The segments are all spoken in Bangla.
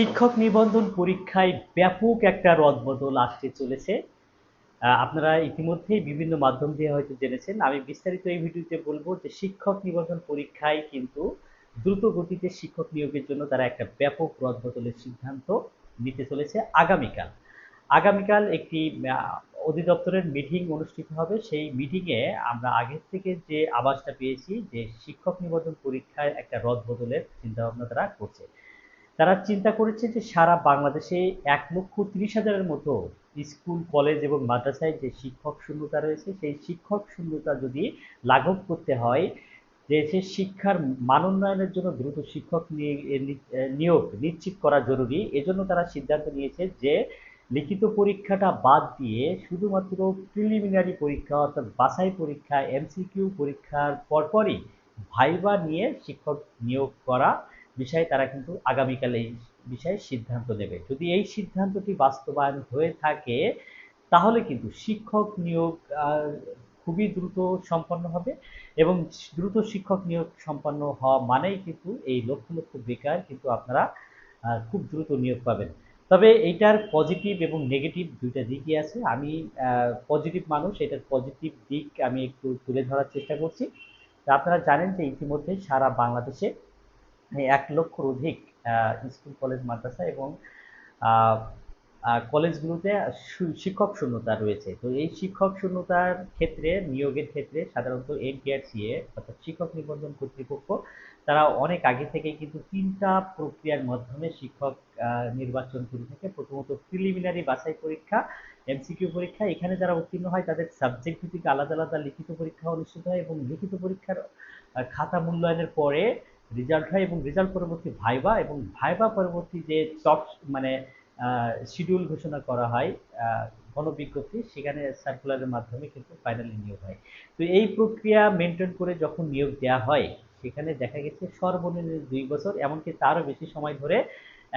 শিক্ষক নিবন্ধন পরীক্ষায় ব্যাপক একটা রদবদল আসতে চলেছে। আপনারা ইতিমধ্যেই বিভিন্ন মাধ্যম দিয়ে হয়তো জেনেছেন। আমি বিস্তারিত এই ভিডিওতে বলব যে শিক্ষক নিবন্ধন পরীক্ষায় কিন্তু দ্রুত গতিতে শিক্ষক নিয়োগের জন্য তারা একটা ব্যাপক রদবদলের সিদ্ধান্ত নিতে চলেছে আগামীকাল। আগামীকাল একটি অধিদপ্তরের মিটিং অনুষ্ঠিত হবে। সেই মিটিংয়ে আমরা আগের থেকে যে আভাসটা পেয়েছি যে শিক্ষক নিবন্ধন পরীক্ষায় একটা রদবদলের চিন্তাভাবনা তারা করছে। তারা চিন্তা করেছে যে সারা বাংলাদেশে এক লক্ষ তিরিশ হাজারের মতো স্কুল, কলেজ এবং মাদ্রাসায় যে শিক্ষক শূন্যতা রয়েছে, সেই শিক্ষক শূন্যতা যদি লাঘব করতে হয়, দেশের শিক্ষার মানোন্নয়নের জন্য দ্রুত শিক্ষক নিয়োগ নিশ্চিত করা জরুরি। এজন্য তারা সিদ্ধান্ত নিয়েছে যে লিখিত পরীক্ষাটা বাদ দিয়ে শুধুমাত্র প্রিলিমিনারি পরীক্ষা অর্থাৎ বাছাই পরীক্ষা এমসিকিউ পরীক্ষার পরপরই ভাইবা নিয়ে শিক্ষক নিয়োগ করা বিষয়ে তারা কিন্তু আগামীকাল এই বিষয়ে সিদ্ধান্ত নেবে। যদি এই সিদ্ধান্তটি বাস্তবায়ন হয়ে থাকে, তাহলে কিন্তু শিক্ষক নিয়োগ খুবই দ্রুত সম্পন্ন হবে এবং দ্রুত শিক্ষক নিয়োগ সম্পন্ন হওয়া মানেই কিন্তু এই লক্ষ লক্ষ বেকার কিন্তু আপনারা খুব দ্রুত নিয়োগ পাবেন। তবে এইটার পজিটিভ এবং নেগেটিভ দুইটা দিকই আছে। আমি পজিটিভ মানুষ, এটার পজিটিভ দিক আমি একটু তুলে ধরার চেষ্টা করছি। তা আপনারা জানেন যে ইতিমধ্যে সারা বাংলাদেশে এক লক্ষর অধিক স্কুল, কলেজ, মাদ্রাসা এবং কলেজগুলোতে শিক্ষক শূন্যতা রয়েছে। তো এই শিক্ষক শূন্যতার ক্ষেত্রে, নিয়োগের ক্ষেত্রে সাধারণত এনটিআরসিএ অর্থাৎ শিক্ষক নিবন্ধন কর্তৃপক্ষ, তারা অনেক আগে থেকেই কিন্তু তিনটা প্রক্রিয়ার মাধ্যমে শিক্ষক নির্বাচন করে থাকে প্রথমত প্রিলিমিনারি বাছাই পরীক্ষা এমসিকিউ পরীক্ষা, এখানে যারা উত্তীর্ণ হয় তাদের সাবজেক্ট ভিত্তিক আলাদা আলাদা লিখিত পরীক্ষা অনুষ্ঠিত হয় এবং লিখিত পরীক্ষার খাতা মূল্যায়নের পরে রেজাল্ট হয় এবং রেজাল্ট পরবর্তী ভাইবা এবং ভাইবা পরবর্তী যে টপ মানে শিডিউল ঘোষণা করা হয় গণবিজ্ঞপ্তি, সেখানে সার্কুলারের মাধ্যমে কিন্তু ফাইনালি নিয়োগ হয়। তো এই প্রক্রিয়া মেনটেন করে যখন নিয়োগ দেওয়া হয়, সেখানে দেখা গেছে সর্বনিম্ন দুই বছর, এমনকি তারও বেশি সময় ধরে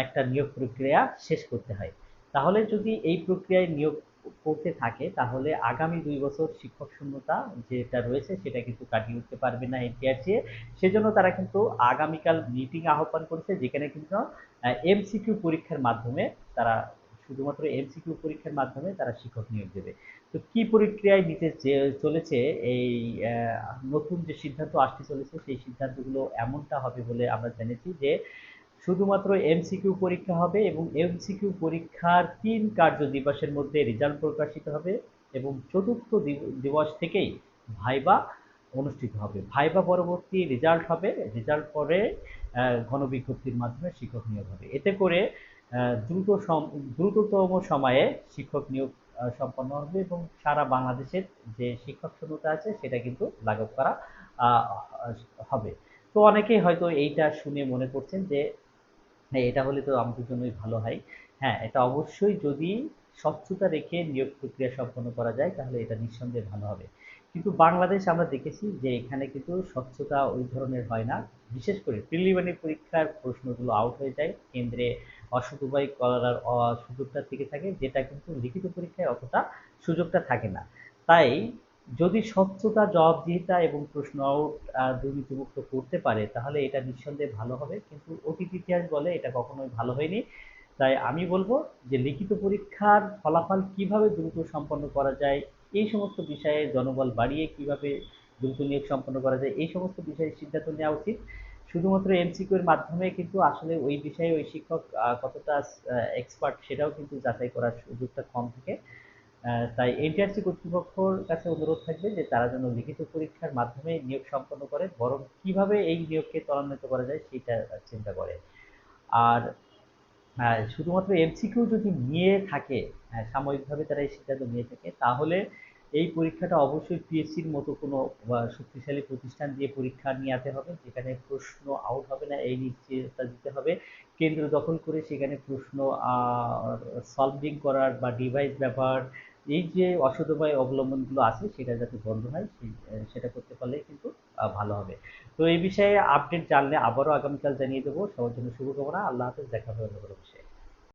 একটা নিয়োগ প্রক্রিয়া শেষ করতে হয়। তাহলে যদি এই প্রক্রিয়ায় নিয়োগ করতে থাকে, তাহলে আগামী দুই বছর শিক্ষক শূন্যতা যেটা রয়েছে সেটা কিন্তু কাটিয়ে উঠতে পারবে না এনটিআরসি সেজন্য তারা কিন্তু আগামীকাল মিটিং আহ্বান করেছে, যেখানে কিন্তু এমসিকিউ পরীক্ষার মাধ্যমে তারা, শুধুমাত্র এমসিকিউ পরীক্ষার মাধ্যমে তারা শিক্ষক নিয়োগ দেবে। তো কি প্রক্রিয়ায় নিতে চলেছে এই নতুন যে সিদ্ধান্ত আসতে চলেছে, সেই সিদ্ধান্তগুলো এমনটা হবে বলে আমরা জেনেছি যে শুধুমাত্র এমসিকিউ পরীক্ষা হবে এবং এমসিকিউ পরীক্ষার তিন কার্য দিবসের মধ্যে রেজাল্ট প্রকাশিত হবে এবং চতুর্থ দিবস থেকেই ভাইবা অনুষ্ঠিত হবে। ভাইবা পরবর্তী রেজাল্ট হবে, রেজাল্ট পরে গণবিজ্ঞপ্তির মাধ্যমে শিক্ষক নিয়োগ হবে। এতে করে দ্রুত দ্রুততম সময়ে শিক্ষক নিয়োগ সম্পন্ন হবে এবং সারা বাংলাদেশের যে শিক্ষক শূন্যতা আছে সেটা কিন্তু লাঘব করা হবে। তো অনেকেই হয়তো এইটা শুনে মনে করছেন যে হ্যাঁ এটা হলে তো আমাদের জন্যই ভালো হয়। হ্যাঁ এটা অবশ্যই যদি স্বচ্ছতা রেখে নিয়োগ প্রক্রিয়া সম্পন্ন করা যায়, তাহলে এটা নিঃসন্দেহে ভালো হবে। কিন্তু বাংলাদেশ আমরা দেখেছি যে এখানে কিন্তু স্বচ্ছতা ওই ধরনের হয় না। বিশেষ করে প্রিলিমিনারি পরীক্ষার প্রশ্নগুলো আউট হয়ে যায়। কেন্দ্রে অসুবিধায় করার সুযোগটা থেকে থাকে, যেটা কিন্তু লিখিত পরীক্ষায় অতটা সুযোগটা থাকে না। তাই যদি স্বচ্ছতা জবাবদিহিতা এবং প্রশ্ন আউট দুর্নীতিমুক্ত করতে পারে, তাহলে এটা নিঃসন্দেহে ভালো হবে। কিন্তু অতীত ইতিহাস বলে এটা কখনোই ভালো হয়নি। তাই আমি বলব যে লিখিত পরীক্ষার ফলাফল কীভাবে দ্রুত সম্পন্ন করা যায়, এই সমস্ত বিষয়ে জনবল বাড়িয়ে কীভাবে দ্রুত নিয়োগ সম্পন্ন করা যায়, এই সমস্ত বিষয়ে সিদ্ধান্ত নেওয়া উচিত। শুধুমাত্র এমসিকিউ এর মাধ্যমে কিন্তু আসলে ওই বিষয়ে ওই শিক্ষক কতটা এক্সপার্ট সেটাও কিন্তু যাচাই করার সুযোগটা কম থাকে। তাই এনটিআরসি কর্তৃপক্ষের কাছে অনুরোধ থাকবে যে তারা যেন লিখিত পরীক্ষার মাধ্যমে নিয়োগ সম্পন্ন করে, বরং কীভাবে এই নিয়োগকে ত্বরান্বিত করা যায় সেটা চিন্তা করে। আর শুধুমাত্র এমসিকিউ যদি নিয়ে থাকে সাময়িকভাবে তারা এই সিদ্ধান্ত নিয়ে থাকে, তাহলে এই পরীক্ষাটা অবশ্যই পিএসসির মতো কোনো শক্তিশালী প্রতিষ্ঠান দিয়ে পরীক্ষা নিয়ে হবে, যেখানে প্রশ্ন আউট হবে না, এই নিশ্চয়তা দিতে হবে। কেন্দ্র দখল করে সেখানে প্রশ্ন সলভিং করার বা ডিভাইস ব্যবহার এই যে অসদুপায় অবলম্বনগুলো আছে, সেটা যাতে বন্ধ হয় সেটা করতে পারলে কিন্তু ভালো হবে। তো এই বিষয়ে আপডেট জানলে আবারও আগামীকাল জানিয়ে দেবো। সবার জন্য শুভকামনা। আল্লাহ হাফেজ। দেখা হবে অন্য কোনো বিষয়ে।